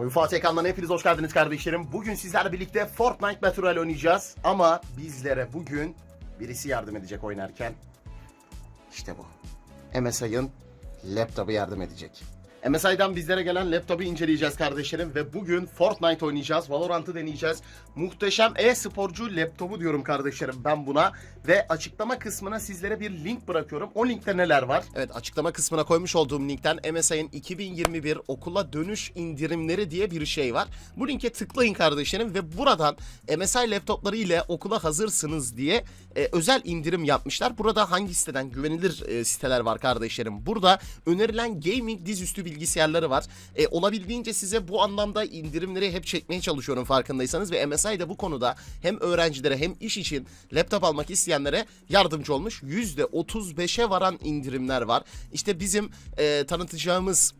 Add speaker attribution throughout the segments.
Speaker 1: Oyun Fatih ekranlarına hepiniz hoş geldiniz kardeşlerim. Bugün sizlerle birlikte Fortnite Battle Royale oynayacağız. Ama bizlere bugün birisi yardım edecek oynarken. İşte bu. MSI'ın laptopu yardım edecek. MSI'dan bizlere gelen laptopu inceleyeceğiz kardeşlerim ve bugün Fortnite oynayacağız, Valorant'ı deneyeceğiz. Muhteşem e-sporcu laptopu diyorum kardeşlerim ben buna ve açıklama kısmına sizlere bir link bırakıyorum. O linkte neler var? Evet açıklama kısmına koymuş olduğum linkten MSI'nin 2021 okula dönüş indirimleri diye bir şey var. Bu linke tıklayın kardeşlerim ve buradan MSI laptopları ile okula hazırsınız diye e, özel indirim yapmışlar. Burada hangi siteden güvenilir e, siteler var kardeşlerim? Burada önerilen gaming dizüstü bilgisayarları var. E, olabildiğince size bu anlamda indirimleri hep çekmeye çalışıyorum farkındaysanız ve MSI de bu konuda hem öğrencilere hem iş için laptop almak isteyenlere yardımcı olmuş. %35'e varan indirimler var. İşte bizim e, tanıtacağımız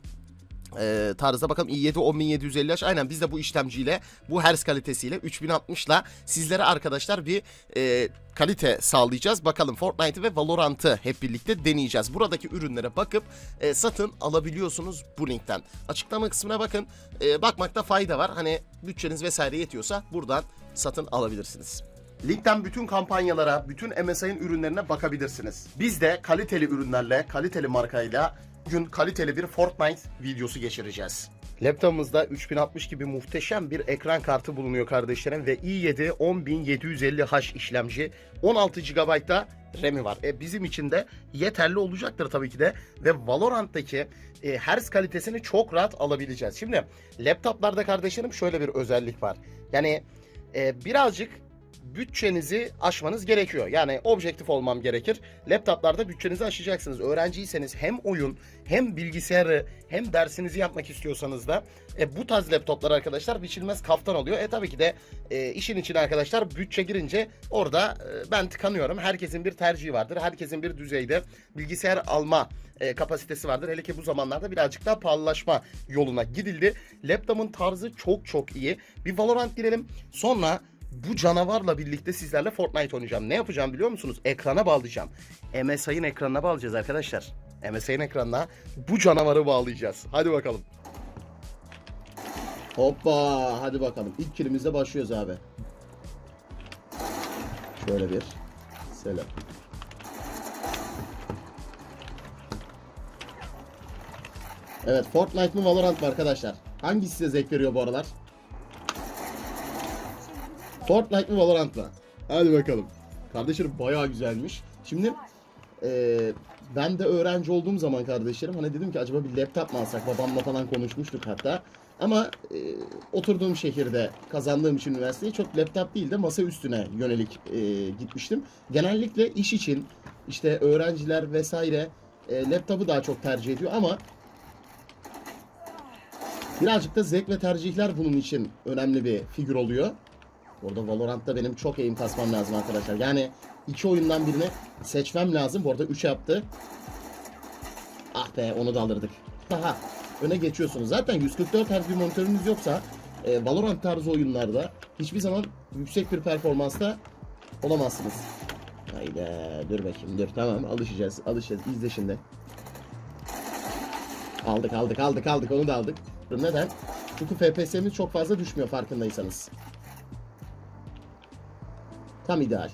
Speaker 1: e, tarzda bakalım i7 10750H aynen biz de bu işlemciyle bu hertz kalitesiyle 3060 ile sizlere arkadaşlar bir e, kalite sağlayacağız. Bakalım Fortnite'ı ve Valorant'ı hep birlikte deneyeceğiz. Buradaki ürünlere bakıp e, satın alabiliyorsunuz bu linkten. Açıklama kısmına bakın. E, bakmakta fayda var. Hani bütçeniz vesaire yetiyorsa buradan satın alabilirsiniz. Linkten bütün kampanyalara, bütün MSI'nin ürünlerine bakabilirsiniz. Biz de kaliteli ürünlerle, kaliteli markayla bugün kaliteli bir Fortnite videosu geçireceğiz. Laptopumuzda 3060 gibi muhteşem bir ekran kartı bulunuyor kardeşlerim ve i7 10750H işlemci 16 GB da RAM'i var. E, bizim için de yeterli olacaktır tabii ki de ve Valorant'taki e, hertz kalitesini çok rahat alabileceğiz. Şimdi laptoplarda kardeşlerim şöyle bir özellik var. Yani e, birazcık bütçenizi aşmanız gerekiyor. Yani objektif olmam gerekir. Laptoplarda bütçenizi aşacaksınız. Öğrenciyseniz hem oyun hem bilgisayarı hem dersinizi yapmak istiyorsanız da e, bu tarz laptoplar arkadaşlar biçilmez kaftan oluyor. E tabii ki de e, işin içine arkadaşlar bütçe girince orada e, ben tıkanıyorum. Herkesin bir tercihi vardır. Herkesin bir düzeyde bilgisayar alma e, kapasitesi vardır. Hele ki bu zamanlarda birazcık daha pahalılaşma yoluna gidildi. Laptopun tarzı çok çok iyi. Bir Valorant girelim. Sonra bu canavarla birlikte sizlerle Fortnite oynayacağım. Ne yapacağım biliyor musunuz? Ekrana bağlayacağım. MSI'ın ekranına bağlayacağız arkadaşlar. MSI'ın ekranına bu canavarı bağlayacağız. Hadi bakalım. Hoppa hadi bakalım. İlk kilimizle başlıyoruz abi. Şöyle bir selam. Evet Fortnite mı Valorant mı arkadaşlar? Hangisi size zevk veriyor bu aralar? Fortnite mı Valorant mı? Hadi bakalım. Kardeşlerim bayağı güzelmiş. Şimdi eee, ben de öğrenci olduğum zaman kardeşlerim hani dedim ki acaba bir laptop mu alsak? Babamla falan konuşmuştuk hatta. Ama eee, oturduğum şehirde kazandığım için üniversiteyi çok laptop değil de masa üstüne yönelik eee, gitmiştim. Genellikle iş için işte öğrenciler vesaire eee, laptopu daha çok tercih ediyor ama birazcık da zevk ve tercihler bunun için önemli bir figür oluyor. Orada Valorant'ta benim çok aim kasmam lazım arkadaşlar. Yani iki oyundan birini seçmem lazım. Bu arada 3 yaptı. Ah be onu da alırdık. Haha. Öne geçiyorsunuz. Zaten 144 Hz bir monitörünüz yoksa e, Valorant tarzı oyunlarda hiçbir zaman yüksek bir performansta olamazsınız. Haydi dur bakayım dur tamam alışacağız alışacağız izle şimdi. Aldık aldık aldık aldık onu da aldık. Neden? Çünkü FPS'miz çok fazla düşmüyor farkındaysanız. Tam ideal.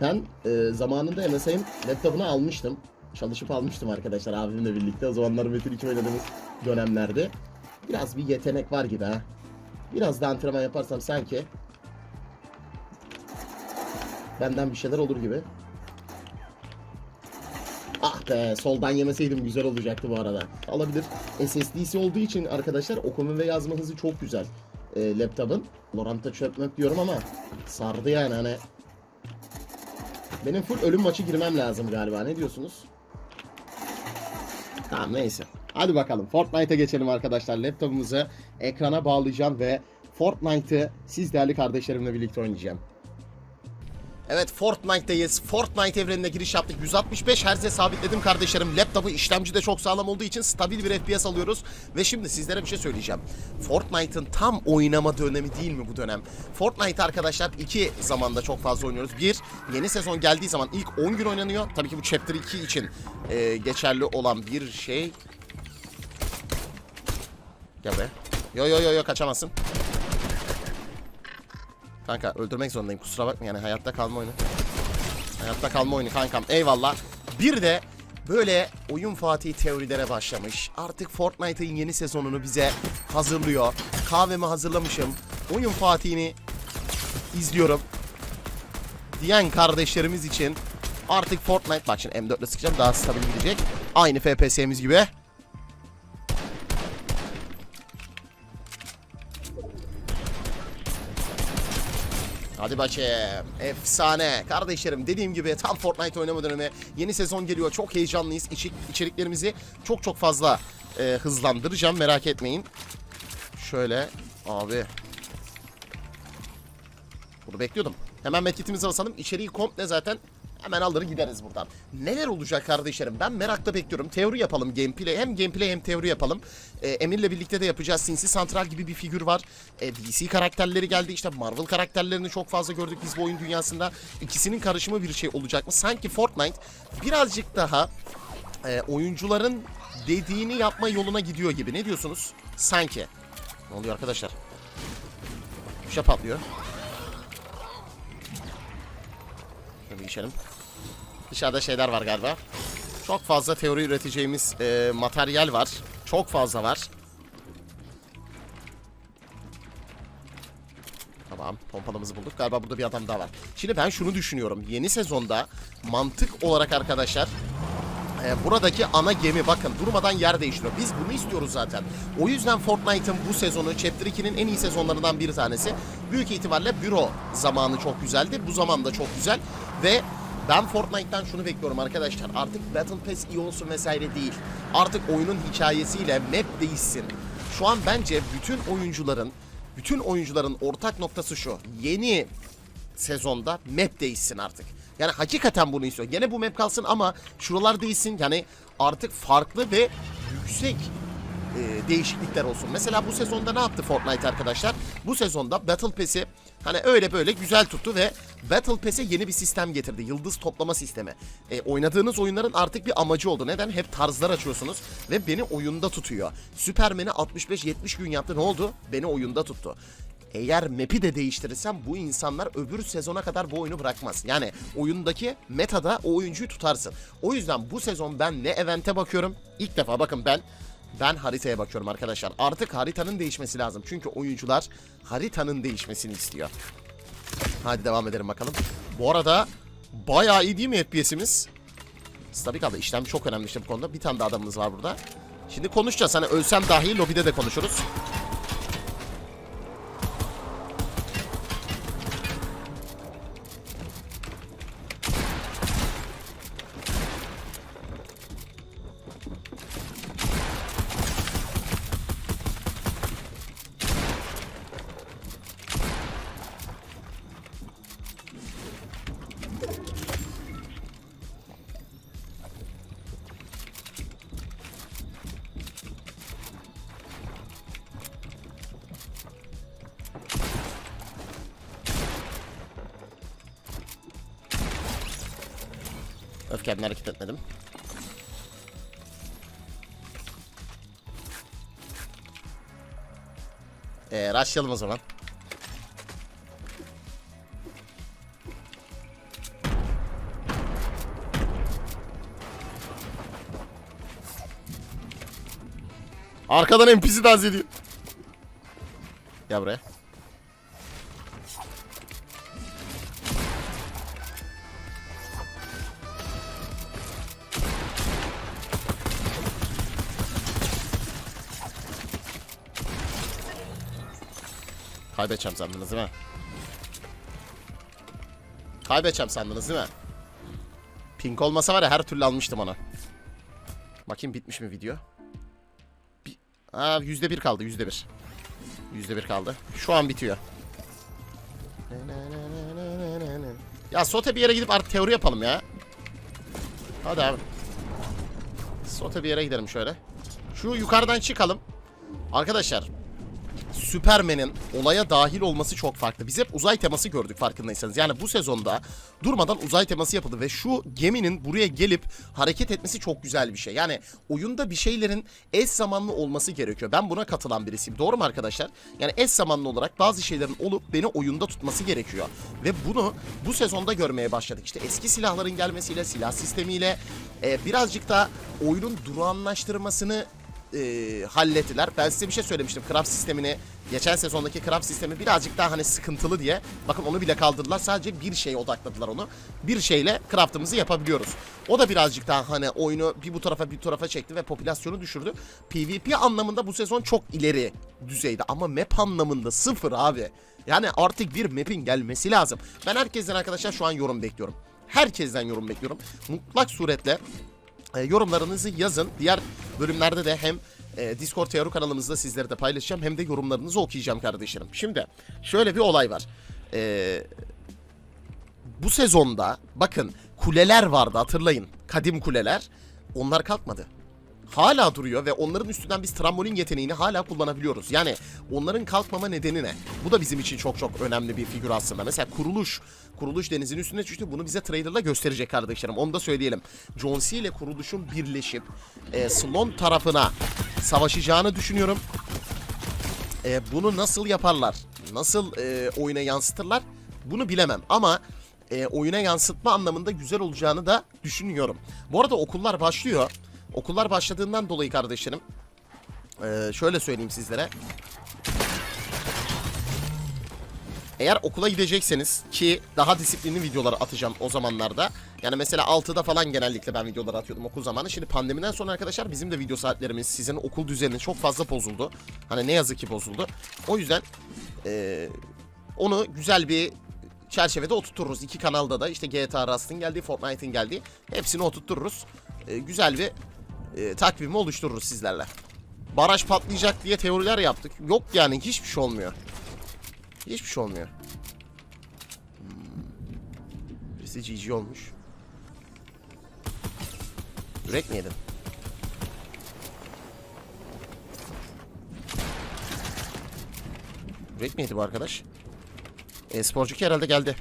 Speaker 1: Ben e, zamanında MSI'nin laptopunu almıştım. Çalışıp almıştım arkadaşlar abimle birlikte. O zamanlar Metin 2 oynadığımız dönemlerde. Biraz bir yetenek var gibi ha. Biraz da antrenman yaparsam sanki benden bir şeyler olur gibi. Ah be soldan yemeseydim güzel olacaktı bu arada. Alabilir. SSD'si olduğu için arkadaşlar okuma ve yazma hızı çok güzel e, laptopun. Valorant'ta çökmek diyorum ama sardı yani hani. Benim full ölüm maçı girmem lazım galiba. Ne diyorsunuz? Tamam neyse. Hadi bakalım Fortnite'a geçelim arkadaşlar. Laptopumuzu ekrana bağlayacağım ve Fortnite'ı siz değerli kardeşlerimle birlikte oynayacağım. Evet Fortnite'dayız. Fortnite evrenine giriş yaptık. 165 Hz'e sabitledim kardeşlerim. Laptopu işlemci de çok sağlam olduğu için stabil bir FPS alıyoruz. Ve şimdi sizlere bir şey söyleyeceğim. Fortnite'ın tam oynama dönemi değil mi bu dönem? Fortnite arkadaşlar iki zamanda çok fazla oynuyoruz. Bir, yeni sezon geldiği zaman ilk 10 gün oynanıyor. Tabii ki bu Chapter 2 için e, geçerli olan bir şey. Gel buraya. Yo yo yo yo kaçamazsın. Kanka öldürmek zorundayım kusura bakma yani hayatta kalma oyunu. Hayatta kalma oyunu kankam eyvallah. Bir de böyle oyun Fatih teorilere başlamış. Artık Fortnite'ın yeni sezonunu bize hazırlıyor. Kahvemi hazırlamışım. Oyun Fatih'ini izliyorum. Diyen kardeşlerimiz için artık Fortnite bak şimdi M4 ile sıkacağım daha stabil gidecek. Aynı FPS'miz gibi. Hadi bakayım. Efsane. Kardeşlerim dediğim gibi tam Fortnite oynama dönemi. Yeni sezon geliyor. Çok heyecanlıyız. İçi- içeriklerimizi çok çok fazla e, hızlandıracağım. Merak etmeyin. Şöyle. Abi. Bunu bekliyordum. Hemen medkitimizi basalım. İçeriği komple zaten hemen alır gideriz buradan. Neler olacak kardeşlerim? Ben merakla bekliyorum. Teori yapalım gameplay. Hem gameplay hem teori yapalım. Ee, Emir'le birlikte de yapacağız. Sinsi Santral gibi bir figür var. Ee, DC karakterleri geldi. İşte Marvel karakterlerini çok fazla gördük biz bu oyun dünyasında. İkisinin karışımı bir şey olacak mı? Sanki Fortnite birazcık daha e, oyuncuların dediğini yapma yoluna gidiyor gibi. Ne diyorsunuz? Sanki. Ne oluyor arkadaşlar? Bir şey patlıyor. Şöyle içelim. Dışarıda şeyler var galiba. Çok fazla teori üreteceğimiz e, materyal var. Çok fazla var. Tamam pompalımızı bulduk. Galiba burada bir adam daha var. Şimdi ben şunu düşünüyorum. Yeni sezonda mantık olarak arkadaşlar e, buradaki ana gemi bakın durmadan yer değiştiriyor. Biz bunu istiyoruz zaten. O yüzden Fortnite'ın bu sezonu Chapter 2'nin en iyi sezonlarından bir tanesi. Büyük ihtimalle büro zamanı çok güzeldi. Bu zaman da çok güzel. Ve ben Fortnite'tan şunu bekliyorum arkadaşlar. Artık Battle Pass iyi olsun vesaire değil. Artık oyunun hikayesiyle map değişsin. Şu an bence bütün oyuncuların bütün oyuncuların ortak noktası şu. Yeni sezonda map değişsin artık. Yani hakikaten bunu istiyor. Gene bu map kalsın ama şuralar değişsin. Yani artık farklı ve yüksek e, değişiklikler olsun. Mesela bu sezonda ne yaptı Fortnite arkadaşlar? Bu sezonda Battle Pass'i hani öyle böyle güzel tuttu ve Battle Pass'e yeni bir sistem getirdi. Yıldız toplama sistemi. E, oynadığınız oyunların artık bir amacı oldu. Neden? Hep tarzlar açıyorsunuz ve beni oyunda tutuyor. Superman'i 65-70 gün yaptı. Ne oldu? Beni oyunda tuttu. Eğer map'i de değiştirirsem bu insanlar öbür sezona kadar bu oyunu bırakmaz. Yani oyundaki metada o oyuncuyu tutarsın. O yüzden bu sezon ben ne event'e bakıyorum. İlk defa bakın ben ben haritaya bakıyorum arkadaşlar. Artık haritanın değişmesi lazım. Çünkü oyuncular haritanın değişmesini istiyor. Hadi devam edelim bakalım. Bu arada bayağı iyi değil mi FPS'imiz? Tabii kaldı. İşlem çok önemli işte bu konuda. Bir tane de adamımız var burada. Şimdi konuşacağız. Hani ölsem dahi lobide de konuşuruz. Öfkemle hareket etmedim. Eee rushlayalım o zaman. Arkadan NPC dans ediyor. Gel buraya. Kaybedeceğim sandınız değil mi? Kaybedeceğim sandınız değil mi? Pink olmasa var ya her türlü almıştım onu. Bakayım bitmiş mi video? Bir... Aa yüzde bir kaldı yüzde bir. Yüzde bir kaldı. Şu an bitiyor. Ya Sote bir yere gidip artık teori yapalım ya. Hadi abi. Sote bir yere gidelim şöyle. Şu yukarıdan çıkalım. Arkadaşlar Superman'in olaya dahil olması çok farklı. Biz hep uzay teması gördük farkındaysanız. Yani bu sezonda durmadan uzay teması yapıldı ve şu geminin buraya gelip hareket etmesi çok güzel bir şey. Yani oyunda bir şeylerin eş zamanlı olması gerekiyor. Ben buna katılan birisiyim. Doğru mu arkadaşlar? Yani eş zamanlı olarak bazı şeylerin olup beni oyunda tutması gerekiyor. Ve bunu bu sezonda görmeye başladık. İşte eski silahların gelmesiyle, silah sistemiyle e, birazcık da oyunun durağanlaştırmasını e, hallettiler. Ben size bir şey söylemiştim. Craft sistemini, geçen sezondaki craft sistemi birazcık daha hani sıkıntılı diye. Bakın onu bile kaldırdılar. Sadece bir şeye odakladılar onu. Bir şeyle craftımızı yapabiliyoruz. O da birazcık daha hani oyunu bir bu tarafa bir tarafa çekti ve popülasyonu düşürdü. PvP anlamında bu sezon çok ileri düzeyde ama map anlamında sıfır abi. Yani artık bir map'in gelmesi lazım. Ben herkesten arkadaşlar şu an yorum bekliyorum. Herkesten yorum bekliyorum. Mutlak suretle e, yorumlarınızı yazın. Diğer bölümlerde de hem e, Discord Teoru kanalımızda sizlere de paylaşacağım hem de yorumlarınızı okuyacağım kardeşlerim. Şimdi şöyle bir olay var. E, bu sezonda bakın kuleler vardı hatırlayın. Kadim kuleler. Onlar kalkmadı. Hala duruyor ve onların üstünden biz trambolin yeteneğini hala kullanabiliyoruz. Yani onların kalkmama nedeni ne? Bu da bizim için çok çok önemli bir figür aslında. Mesela kuruluş, kuruluş denizin üstüne düştü. Bunu bize trailerla gösterecek kardeşlerim. Onu da söyleyelim. John C ile kuruluşun birleşip e, Sloan tarafına savaşacağını düşünüyorum. E, bunu nasıl yaparlar? Nasıl e, oyuna yansıtırlar? Bunu bilemem ama e, oyuna yansıtma anlamında güzel olacağını da düşünüyorum. Bu arada okullar başlıyor. Okullar başladığından dolayı kardeşlerim e, şöyle söyleyeyim sizlere. Eğer okula gidecekseniz ki daha disiplinli videolar atacağım o zamanlarda. Yani mesela 6'da falan genellikle ben videolar atıyordum okul zamanı. Şimdi pandemiden sonra arkadaşlar bizim de video saatlerimiz, sizin okul düzeni çok fazla bozuldu. Hani ne yazık ki bozuldu. O yüzden eee, onu güzel bir çerçevede oturturuz. İki kanalda da işte GTA Rust'ın geldiği, Fortnite'ın geldiği hepsini oturturuz. Eee, güzel bir eee, takvimi oluştururuz sizlerle. Baraj patlayacak diye teoriler yaptık. Yok yani hiçbir şey olmuyor. Hiçbir şey olmuyor. Hmm. Birisi GG olmuş. Yürek mi yedin? Yürek mi yedi bu arkadaş? E-sporcu ki herhalde geldi.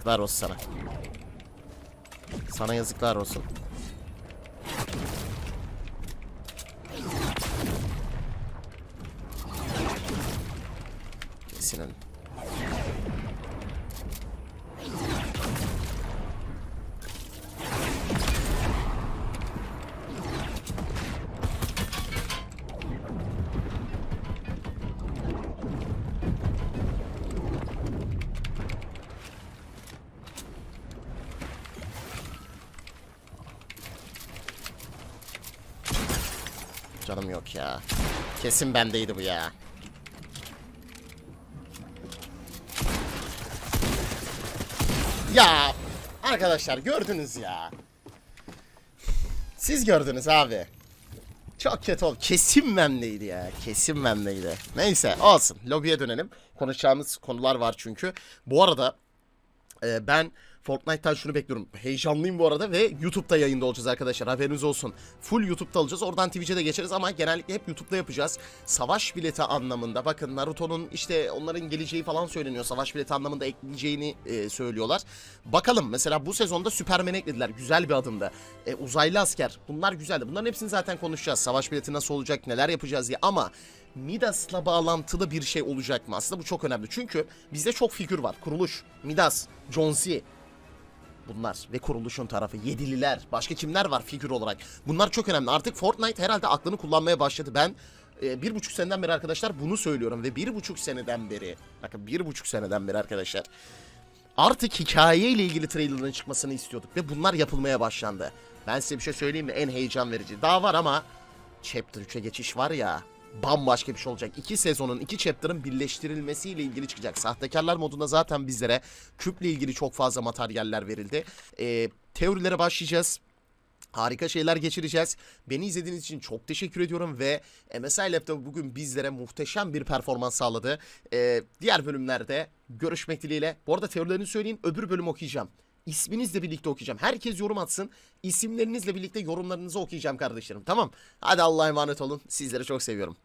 Speaker 1: Yazıklar olsun sana. Sana yazıklar olsun. Kesin. Canım yok ya. Kesin bendeydi bu ya. Ya arkadaşlar gördünüz ya. Siz gördünüz abi. Çok kötü oldu. Kesin bendeydi ya. Kesin bendeydi. Neyse olsun. Lobiye dönelim. Konuşacağımız konular var çünkü. Bu arada e, ben Fortnite'tan şunu bekliyorum. Heyecanlıyım bu arada ve YouTube'da yayında olacağız arkadaşlar. Haberiniz olsun. Full YouTube'da alacağız. Oradan Twitch'e de geçeriz ama genellikle hep YouTube'da yapacağız. Savaş bileti anlamında. Bakın Naruto'nun işte onların geleceği falan söyleniyor. Savaş bileti anlamında ekleyeceğini e, söylüyorlar. Bakalım mesela bu sezonda Superman eklediler. Güzel bir adımda. E, uzaylı asker. Bunlar güzeldi. Bunların hepsini zaten konuşacağız. Savaş bileti nasıl olacak, neler yapacağız diye. Ama Midas'la bağlantılı bir şey olacak mı? Aslında bu çok önemli. Çünkü bizde çok figür var. Kuruluş, Midas, John C. Bunlar ve kuruluşun tarafı. Yedililer. Başka kimler var figür olarak? Bunlar çok önemli. Artık Fortnite herhalde aklını kullanmaya başladı. Ben e, bir buçuk seneden beri arkadaşlar bunu söylüyorum. Ve bir buçuk seneden beri bakın bir buçuk seneden beri arkadaşlar artık hikaye ile ilgili trailerların çıkmasını istiyorduk. Ve bunlar yapılmaya başlandı. Ben size bir şey söyleyeyim mi? En heyecan verici. Daha var ama Chapter 3'e geçiş var ya bambaşka bir şey olacak. İki sezonun, iki chapter'ın birleştirilmesiyle ilgili çıkacak. Sahtekarlar modunda zaten bizlere küple ilgili çok fazla materyaller verildi. Ee, teorilere başlayacağız. Harika şeyler geçireceğiz. Beni izlediğiniz için çok teşekkür ediyorum ve MSI Laptop bugün bizlere muhteşem bir performans sağladı. Ee, diğer bölümlerde görüşmek dileğiyle. Bu arada teorilerini söyleyin öbür bölüm okuyacağım. İsminizle birlikte okuyacağım. Herkes yorum atsın. İsimlerinizle birlikte yorumlarınızı okuyacağım kardeşlerim. Tamam. Hadi Allah'a emanet olun. Sizleri çok seviyorum.